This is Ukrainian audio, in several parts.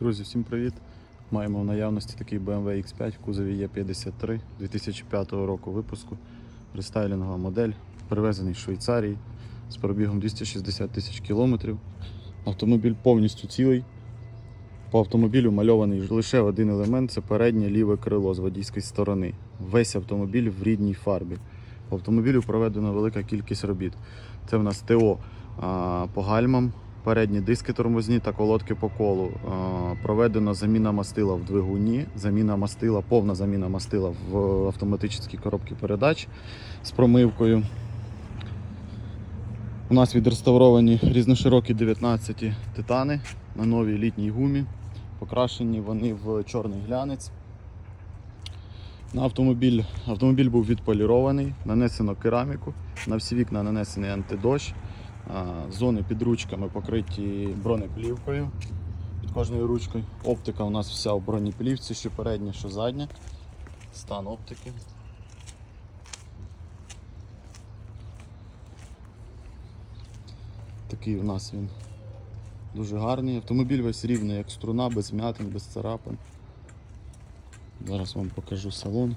Друзі, всім привіт! Маємо в наявності такий BMW X5 в кузові E53 2005 року випуску. Рестайлінгова модель, привезений з Швейцарії з пробігом 260 тисяч кілометрів. Автомобіль повністю цілий. По автомобілю мальований лише один елемент це переднє ліве крило з водійської сторони. Весь автомобіль в рідній фарбі. По автомобілю проведено велика кількість робіт. Це в нас ТО а, по гальмам, передні диски тормозні та колодки по колу. А, Проведено заміна мастила в двигуні, заміна мастила, повна заміна мастила в автоматичній коробці передач з промивкою. У нас відреставровані різноширокі 19 титани на новій літній гумі. Покрашені вони в чорний глянець. На автомобіль, автомобіль був відполірований, нанесено кераміку, на всі вікна нанесений антидощ, зони під ручками покриті бронеплівкою під кожною ручкою. Оптика у нас вся в бронеплівці, що передня, що задня. Стан оптики. Такий у нас він дуже гарний. Автомобіль весь рівний, як струна, без м'ятин, без царапин. Зараз вам покажу салон.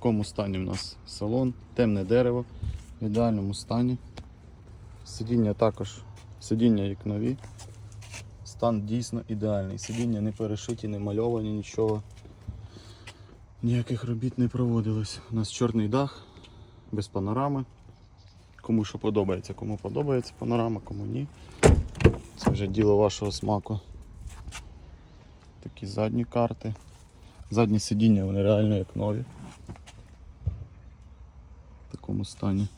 Такому стані у нас салон, темне дерево в ідеальному стані. Сидіння також, сидіння як нові. Стан дійсно ідеальний. Сидіння не перешиті, не мальовані, нічого. Ніяких робіт не проводилось. У нас чорний дах, без панорами. Кому що подобається, кому подобається панорама, кому ні. Це вже діло вашого смаку. Такі задні карти. Задні сидіння вони реально як нові. Такому стані.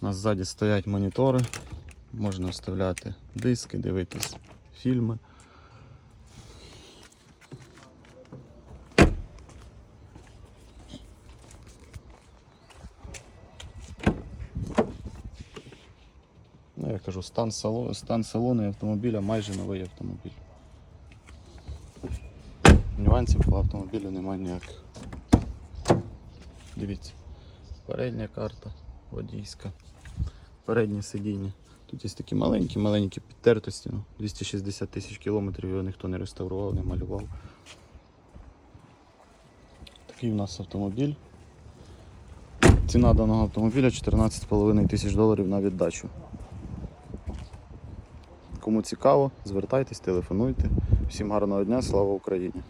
У нас ззаді стоять монітори. Можна вставляти диски, дивитись фільми. Ну, я кажу, стан, сало, стан салону і автомобіля майже новий автомобіль. Нюансів по автомобілю немає ніяких. Дивіться, передня карта водійська, переднє сидіння. Тут є такі маленькі-маленькі підтертості. Ну, 260 тисяч кілометрів його ніхто не реставрував, не малював. Такий у нас автомобіль. Ціна даного автомобіля 14,5 тисяч доларів на віддачу. Кому цікаво, звертайтесь, телефонуйте. Всім гарного дня, слава Україні!